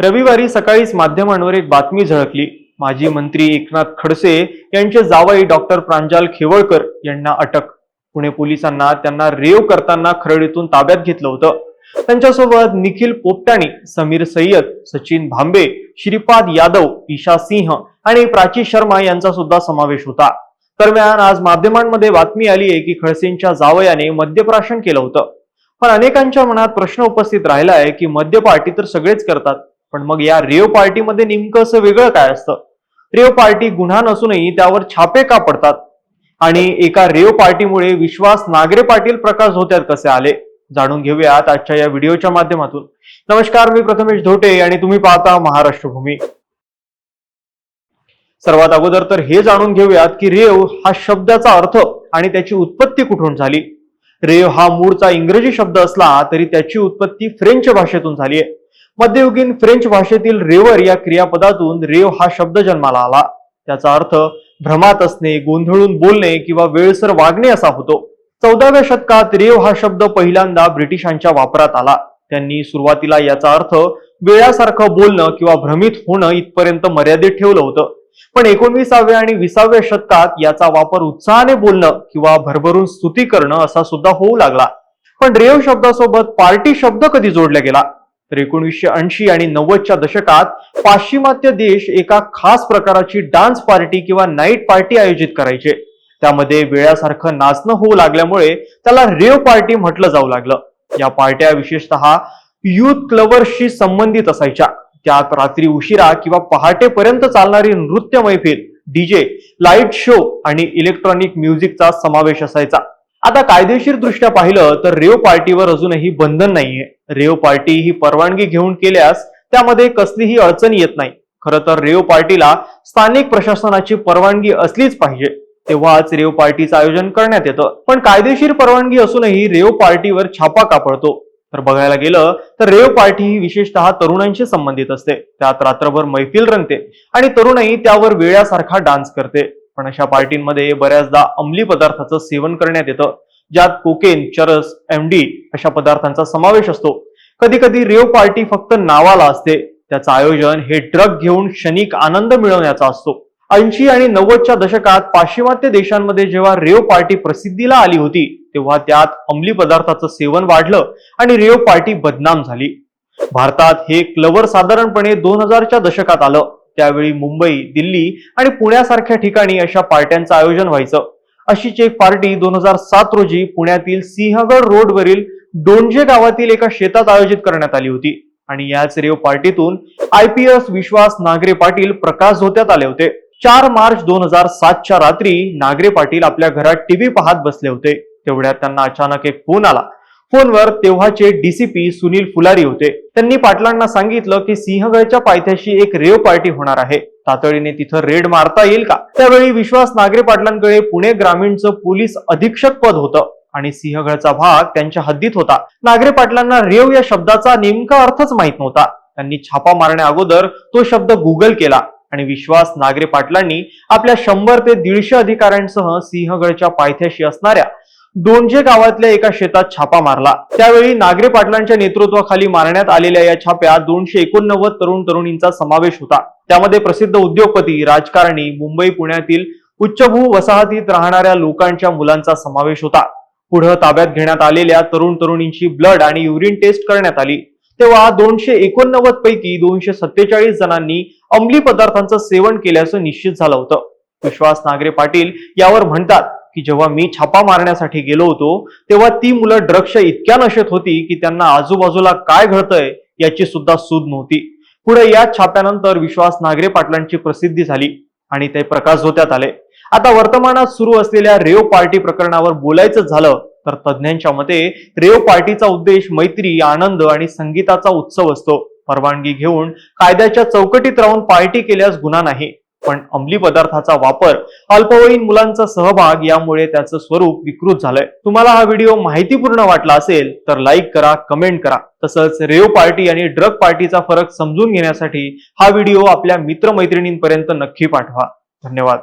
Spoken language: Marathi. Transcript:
रविवारी सकाळीच माध्यमांवर एक बातमी झळकली. माजी मंत्री एकनाथ खडसे यांचे जावई डॉक्टर प्रांजल खेवळकर यांना अटक. पुणे पोलिसांना त्यांना रेव करताना खरडीतून ताब्यात घेतलं होतं. त्यांच्यासोबत निखिल पोपटाणी समीर सय्यद सचिन भांबे श्रीपाद यादव ईशा सिंह आणि प्राची शर्मा यांचा सुद्धा समावेश होता. दरम्यान आज माध्यमांमध्ये बातमी आली आहे की खडसेंच्या जावयाने मद्यप्राशन केलं होतं. पण अनेकांच्या मनात प्रश्न उपस्थित राहिला आहे की मद्य पार्टी तर सगळेच करतात. पण मग या रेव पार्टीमध्ये नेमकं असं वेगळं काय असतं? रेव पार्टी गुन्हा नसूनही त्यावर छापे का पडतात? आणि एका रेव पार्टीमुळे विश्वास नागरे पाटील प्रकाश धोत्यात कसे आले? जाणून घेऊयात आजच्या या व्हिडिओच्या माध्यमातून. नमस्कार मी प्रथमेश धोटे आणि तुम्ही पाहता महाराष्ट्र भूमी सर्वात अगोदर तर हे जाणून घेऊयात की रेव हा शब्दाचा अर्थ आणि त्याची उत्पत्ती कुठून झाली? रेव हा मूळचा इंग्रजी शब्द असला तरी त्याची उत्पत्ती फ्रेंच भाषेतून झाली आहे. मध्ययुगीन फ्रेंच भाषेतील रेवर या क्रियापदातून रेव हा शब्द जन्माला आला. त्याचा अर्थ भ्रमात असणे गोंधळून बोलणे किंवा वेळसर वागणे असा होतो. चौदाव्या शतकात रेव हा शब्द पहिल्यांदा ब्रिटिशांच्या वापरात आला. त्यांनी सुरुवातीला याचा अर्थ वेळासारखं बोलणं किंवा भ्रमित होणं इथपर्यंत मर्यादित ठेवलं होतं. पण एकोणवीसाव्या आणि विसाव्या शतकात याचा वापर उत्साहाने बोलणं किंवा भरभरून स्तुती करणं असा सुद्धा होऊ लागला. पण रेव शब्दासोबत पार्टी शब्द कधी जोडला गेला? तर एकोणीसशे ऐंशी आणि नव्वदच्या दशकात पाश्चिमात्य देश एका खास प्रकाराची डान्स पार्टी किंवा नाईट पार्टी आयोजित करायचे. त्यामध्ये वेळासारखं नाचणं होऊ लागल्यामुळे त्याला रेव पार्टी म्हटलं जाऊ लागलं. या पार्ट्या विशेषतः युथ क्लबर्सशी संबंधित असायच्या. त्यात रात्री उशिरा किंवा पहाटेपर्यंत चालणारी नृत्य मैफिल डीजे लाइट शो आणि इलेक्ट्रॉनिक म्युझिकचा समावेश असायचा. आता कायदेशीर दृष्ट्या पाहिलं तर रेव पार्टीवर अजूनही बंधन नाहीये. रेव पार्टी ही परवानगी घेऊन केल्यास त्यामध्ये कसलीही अडचण येत नाही. खरं तर रेव पार्टीला स्थानिक प्रशासनाची परवानगी असलीच पाहिजे. तेव्हाच रेव पार्टीचं आयोजन करण्यात येतं. पण कायदेशीर परवानगी असूनही रेव पार्टीवर छापा कापडतो. तर बघायला गेलं तर रेव पार्टी ही विशेषतः तरुणांशी संबंधित असते. त्यात रात्रभर मैफिल रंगते आणि तरुणही त्यावर वेळासारखा डान्स करते. पण अशा पार्टींमध्ये बऱ्याचदा अंमली पदार्थाचं सेवन करण्यात येतं. ज्यात कोकेन चरस एमडी अशा पदार्थांचा समावेश असतो. कधी कधी रेव पार्टी फक्त नावाला असते. त्याचं आयोजन हे ड्रग घेऊन क्षणिक आनंद मिळवण्याचा असतो. ऐंशी आणि नव्वदच्या दशकात पाश्चिमात्य देशांमध्ये जेव्हा रेव पार्टी प्रसिद्धीला आली होती तेव्हा त्यात अंमली पदार्थाचं सेवन वाढलं आणि रेव पार्टी बदनाम झाली. भारतात हे क्लवर साधारणपणे दोन हजारच्या दशकात आलं. त्यावेळी मुंबई दिल्ली आणि पुण्यासारख्या ठिकाणी अशा पार्ट्यांचं आयोजन व्हायचं. अशीच एक पार्टी दोन हजार सात रोजी पुण्यातील सिंहगड रोडवरील डोंजे गावातील एका शेतात आयोजित करण्यात आली होती. आणि याच rave पार्टीतून I P S Vishwas Nangare Patil Prakash धोत्यात आले होते. चार मार्च दोन हजार सातच्या रात्री नागरे पाटील आपल्या घरात टीव्ही पाहत बसले होते. तेवढ्यात त्यांना अचानक एक फोन आला. फोनवर तेव्हाचे डीसीपी सुनील फुलारी होते. त्यांनी पाटलांना सांगितलं की सिंहगडच्या पायथ्याशी एक रेव पार्टी होणार आहे. तातडीने तिथं रेड मारता येईल का? त्यावेळी विश्वास नागरे पाटलांकडे पुणे ग्रामीणचं पोलीस अधीक्षक पद होतं आणि सिंहगडचा भाग त्यांच्या हद्दीत होता. नागरे पाटलांना रेव या शब्दाचा नेमका अर्थच माहीत नव्हता. त्यांनी छापा मारण्या अगोदर तो शब्द गुगल केला आणि विश्वास नागरे पाटलांनी आपल्या शंभर ते दीडशे अधिकाऱ्यांसह सिंहगडच्या पायथ्याशी असणाऱ्या दोनजे गावातल्या एका शेतात छापा मारला. त्यावेळी नागरे पाटलांच्या नेतृत्वाखाली मारण्यात आलेल्या या छाप्यात दोनशे एकोणनव्वद तरुण तरुणींचा समावेश होता. त्यामध्ये प्रसिद्ध उद्योगपती राजकारणी मुंबई पुण्यातील उच्चभू वसाहतीत राहणाऱ्या लोकांच्या मुलांचा समावेश होता. पुढे ताब्यात घेण्यात आलेल्या तरुण तरुणींची ब्लड आणि युरिन टेस्ट करण्यात आली. तेव्हा दोनशे एकोणनव्वद पैकी दोनशे सत्तेचाळीस जणांनी अंमली पदार्थांचं सेवन केल्याचं निश्चित झालं होतं. विश्वास नागरे पाटील यावर म्हणतात की जेव्हा मी छापा मारण्यासाठी गेलो होतो तेव्हा ती मुलं ड्रग्सच्या इतक्या नशेत होती की त्यांना आजूबाजूला काय घडतंय याची सुद्धा सूद नव्हती. पुढे या छाप्यानंतर विश्वास नागरे पाटलांची प्रसिद्धी झाली आणि ते प्रकाश होत्यात आले. आता वर्तमानात सुरू असलेल्या रेव पार्टी प्रकरणावर बोलायचं झालं तर तज्ज्ञांच्या मते रेव पार्टीचा उद्देश मैत्री आनंद आणि संगीताचा उत्सव असतो. परवानगी घेऊन कायद्याच्या चौकटीत राहून पार्टी केल्यास गुन्हा नाही. पण अंमली पदार्थाचा वापर अल्पवयीन मुलांचा सहभाग यामुळे त्याचं स्वरूप विकृत झालंय. तुम्हाला हा व्हिडिओ माहितीपूर्ण वाटला असेल तर लाईक करा कमेंट करा. तसंच रेव पार्टी आणि ड्रग पार्टीचा फरक समजून घेण्यासाठी हा व्हिडिओ आपल्या मित्रमैत्रिणींपर्यंत नक्की पाठवा. धन्यवाद.